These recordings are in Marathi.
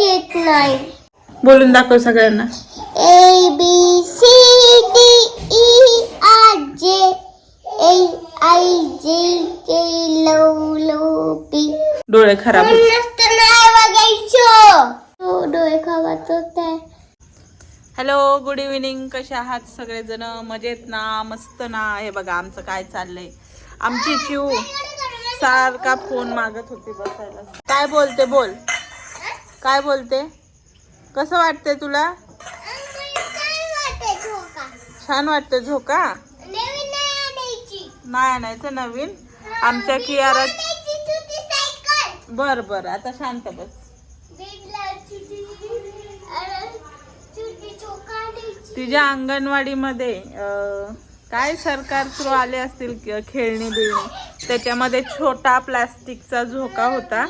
येत नाही. बोलून दाखव सगळ्यांना. A B C D E R J A I जे के लो लो पी डोळे खराब होत. नाही बघायचं. हो डोळे खावात होते हॅलो गुड इव्हिनिंग कसे आहात सगळेजण? मजेत ना? मस्त ना? हे बघा आमचं काय चाललंय? आमची चिऊ सारखा फोन मागत होती बसायला. काय बोलते बोल. काय बोलते? कसं वाटते तुला? छान वाटते झोका? नाही आणायचं नवीन. आमच्या कियारा बर बर आता शांत बस. तिच्या अंगणवाडीमध्ये काय सरकार थ्रू आले असतील खेळणी बिळणी त्याच्यामध्ये छोटा प्लास्टिकचा झोका होता.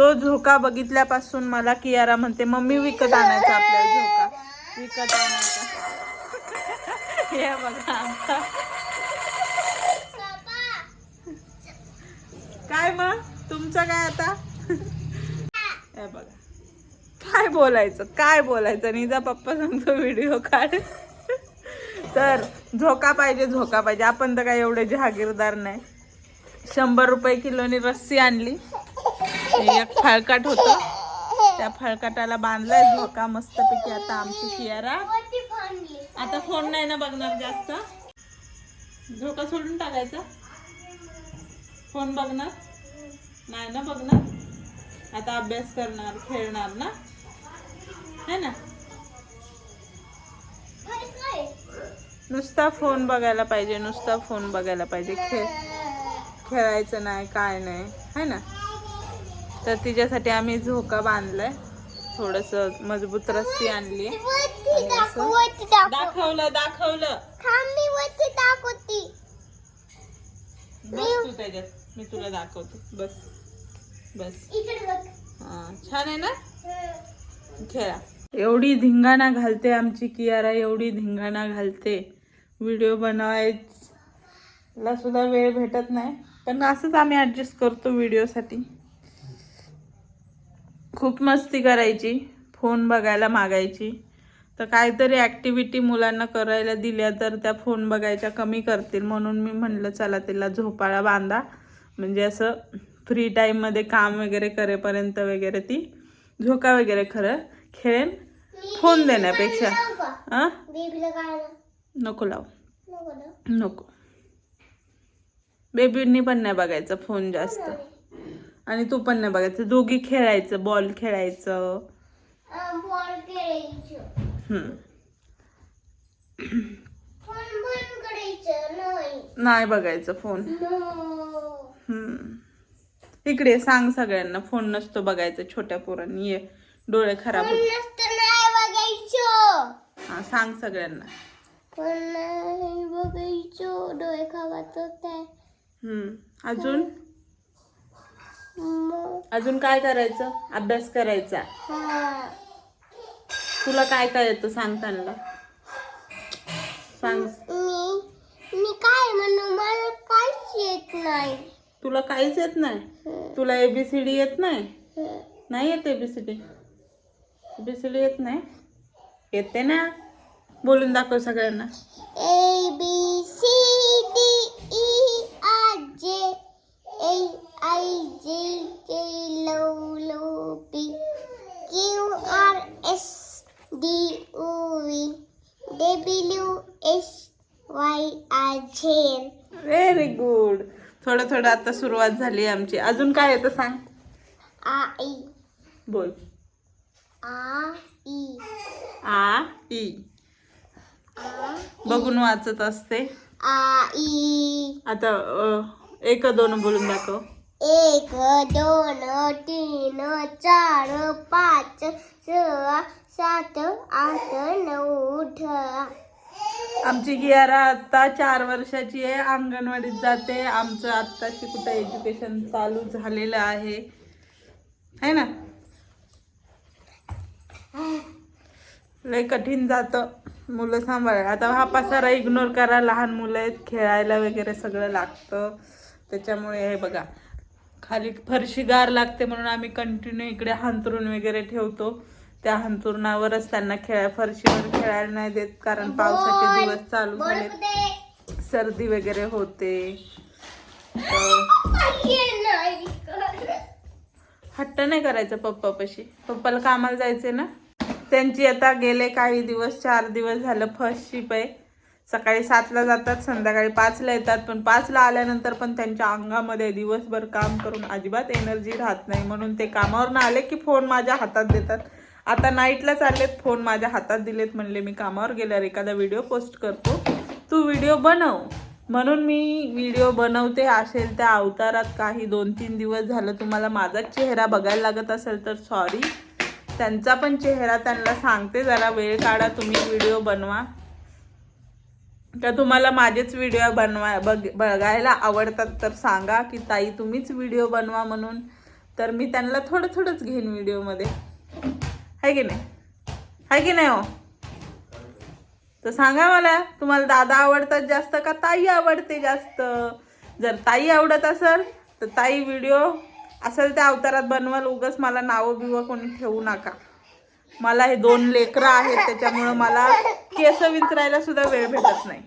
तो झोका बघितल्यापासून मला कियारा म्हणते मम्मी विकत आणायचा आपल्याला झोका. विकत आणायचा. हे बघा आमचा काय मग? तुमचं काय आता? हे बघा. काय बोलायचं? काय बोलायचं? निजा पप्पा सांगतो व्हिडिओ काढ. तर झोका पाहिजे झोका पाहिजे. आपण तर काय एवढे जहागीरदार नाही. शंभर रुपये किलोनी रस्सी आणली. एक फळकाट होतं. त्या फळकाटाला बांधलाय. झोका मस्तपैकी आता आमची शियारा. आता फोन नाही ना बघणार जास्त. झोका सोडून टाकायचा. फोन बघणार. नाही ना बघणार. आता अभ्यास करणार खेळणार ना. है ना? नुसता फोन बघायला पाहिजे नुसता फोन बघायला पाहिजे. खेळ खेळायचं नाही काय नाही. है ना? तर तिच्यासाठी आम्ही झोका बांधलाय. थोडस मजबूत रस्सी आणली. दाखवलं दाखवलं. दाखवती. बस तू त्याच्यात. मी तुला दाखवते. बस. बस. इकडे बघ. हा छान आहे ना? खेळा. एवढी धिंगाणा घालते आमची कियारा एवढी धिंगाणा घालते. व्हिडिओ बनवायला सुद्धा वेळ भेटत नाही. पण असंच आम्ही ॲडजस्ट करतो व्हिडिओसाठी खूप मस्ती करायची फोन बघायला मागायची. तर काहीतरी ॲक्टिव्हिटी मुलांना करायला दिल्या तर त्या फोन बघायच्या कमी करतील. म्हणून मी म्हणलं चला तिला झोपाळा बांधा. म्हणजे असं फ्री टाईममध्ये काम वगैरे करेपर्यंत वगैरे ती झोका वगैरे खरं खेळेन फोन देण्यापेक्षा. नको लाव. नको बेबींनी पण नाही बघायचं फोन जास्त. आणि तू पण नाही बघायचं. दोघी खेळायचं बॉल खेळायचं. बॉल खेळायचं. नाही. बघायचं फोन. इकडे सांग सगळ्यांना फोन नसतो बघायचं छोट्या पोरांनी. ये डोळे खराब हा सांग सगळ्यांना. फोन नाही बघायचं डोळे खावात होते हम्म. अजून? अजून काय करायचं? अभ्यास करायचा. तुला काय काय येतं सांग त्यांना. सांग. मी मी काय म्हणू? मला काहीच येत नाही. तुला काहीच येत नाही? तुला एबीसीडी येत नाही? नाही येत एबीसीडी एबीसीडी येत नाही? येते ना. बोलून दाखव सगळ्यांना. A B C D E R J A I J K L L P Q R S D O V W S Y R Z very good थोडं थोडं आता सुरुवात झाली आमची. अजून काय येतं सांग. आ ई. बोल. आ ई. आ ई. बघून वाचत असते. आ ई. आता अ, एक दोन बोलून दाखव. एक दोन तीन चार पाच सहा सात आठ नऊ दहा. आमची गियारा आता चार वर्षाची आहे. अंगणवाडीत जाते. आमचं आत्ताशी कुठं एज्युकेशन चालू झालेलं आहे. है ना? लय कठीण जातं मुलं सांभाळायला. आता हा पसारा इग्नोर करा. लहान मुलं आहेत. खेळायला वगैरे सगळं लागतं. त्याच्यामुळे हे बघा खाली फरशी गार लागते म्हणून आम्ही कंटिन्यू इकडे हंतरून वगैरे ठेवतो. त्या हंतरुणावरच त्यांना खेळा फरशीवर खेळायला नाही देत कारण पावसाचे दिवस चालू झाले सर्दी वगैरे होते. हट्ट नाही करायचं पप्पापाशी. पप्पाला कामाला जायचे ना? त्यांची आता गेले काही दिवस चार दिवस झालं फर्स्ट शिप आहे सकाळी सातला जातात संध्याकाळी पाचला येतात पण पाचला आल्यानंतर पण त्यांच्या अंगामध्ये दिवसभर काम करून अजिबात एनर्जी राहत नाही. म्हणून ते कामावरून आले की फोन माझ्या हातात देतात. आता नाईटला चाललेत फोन माझ्या हातात दिलेत म्हणले मी कामावर गेल्यावर एखादा व्हिडिओ पोस्ट करतो. तू व्हिडिओ बनव. म्हणून मी व्हिडिओ बनवते असेल त्या अवतारात काही दोन तीन दिवस झालं तुम्हाला माझाच चेहरा बघायला लागत असेल तर सॉरी त्यांचा पण चेहरा त्यांना सांगते जरा वेळ काढा तुम्ही व्हिडिओ बनवा. का तुम्हाला माझेच व्हिडिओ बनवा बघ बघायला आवडतात तर सांगा की ताई तुम्हीच व्हिडिओ बनवा म्हणून. तर मी त्यांना थोडं थोडंच घेईन व्हिडिओमध्ये आहे की नाही? आहे की नाही हो? तर सांगा मला तुम्हाला दादा आवडतात जास्त का ताई आवडते जास्त? जर ताई आवडत असेल तर ताई व्हिडिओ असेल त्या अवतारात बनवाल. उगच मला नावं बिवं कोणी ठेवू नका. मला हे दोन लेकरं आहेत त्याच्यामुळं मला केस विंचरायला सुद्धा वेळ भेटत नाही.